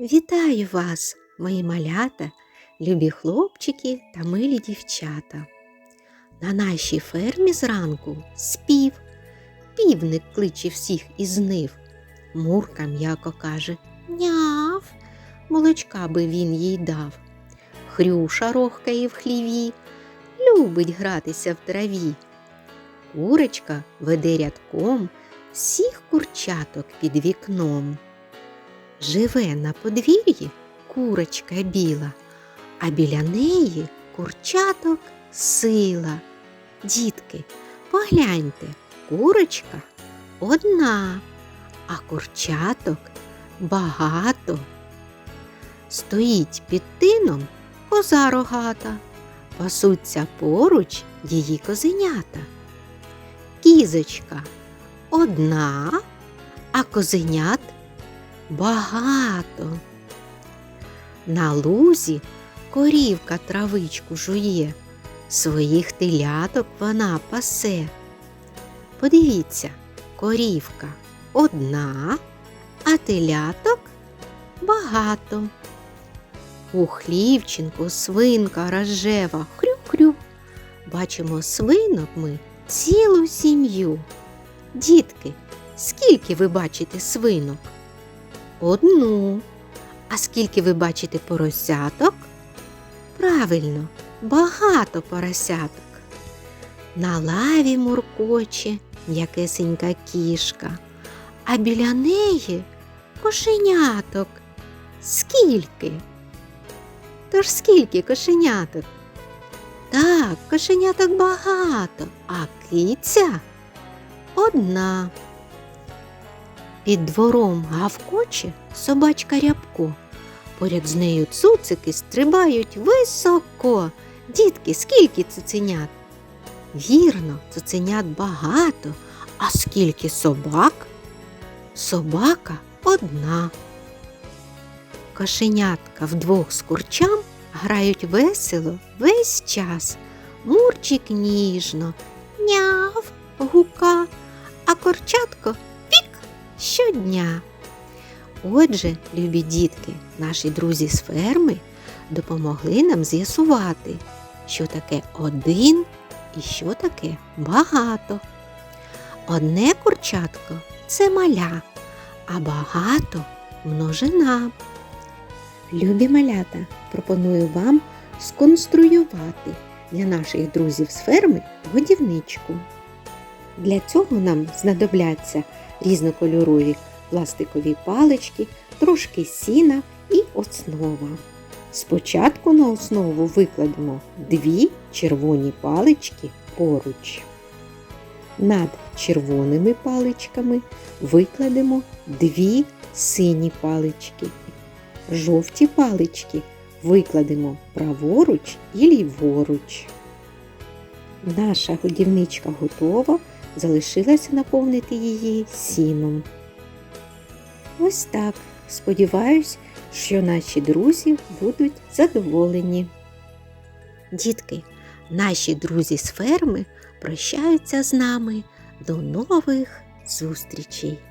Вітаю вас, мої малята, любі хлопчики та милі дівчата. На нашій фермі зранку спів. Півник кличе всіх із нив. Мурка м'яко каже Няв, молочка би він їй дав. Хрюша рохкає в хліві, любить гратися в траві. Курочка веде рядком всіх курчаток під вікном. Живе на подвір'ї курочка біла, а біля неї курчаток сила. Дітки, погляньте, курочка одна, а курчаток багато. Стоїть під тином коза рогата, пасуться поруч її козенята. Кізочка одна, а козенят багато. На лузі корівка травичку жує, своїх теляток вона пасе. Подивіться, корівка одна, а теляток багато. У хлівчинку свинка рожева хрю-хрю. Бачимо свинок ми цілу сім'ю. Дітки, скільки ви бачите свинок? Одну. А скільки ви бачите поросяток? Правильно, багато поросяток. На лаві муркоче м'якесенька кішка, а біля неї кошеняток. Скільки? Тож скільки кошеняток? Так, кошеняток багато, а киця одна. Під двором гавкоче собачка рябко. Поряд з нею цуцики стрибають високо. Дітки, скільки цуценят? Вірно, цуценят багато. А скільки собак? Собака одна. Кошенятка вдвох з курчам грають весело весь час. Мурчик ніжно, няв гука, а курчатко пік щодня. Отже, любі дітки, наші друзі з ферми допомогли нам з'ясувати, що таке один і що таке багато. Одне курчатко це маля, а багато множина. Любі малята, пропоную вам сконструювати для наших друзів з ферми годівничку. Для цього нам знадобляться різнокольорові пластикові палички, трошки сіна і основа. Спочатку на основу викладемо дві червоні палички поруч. Над червоними паличками викладемо дві сині палички. Жовті палички викладемо праворуч і ліворуч. Наша годівничка готова, залишилося наповнити її сіном. Ось так. Сподіваюсь, що наші друзі будуть задоволені. Дітки, наші друзі з ферми прощаються з нами. До нових зустрічей!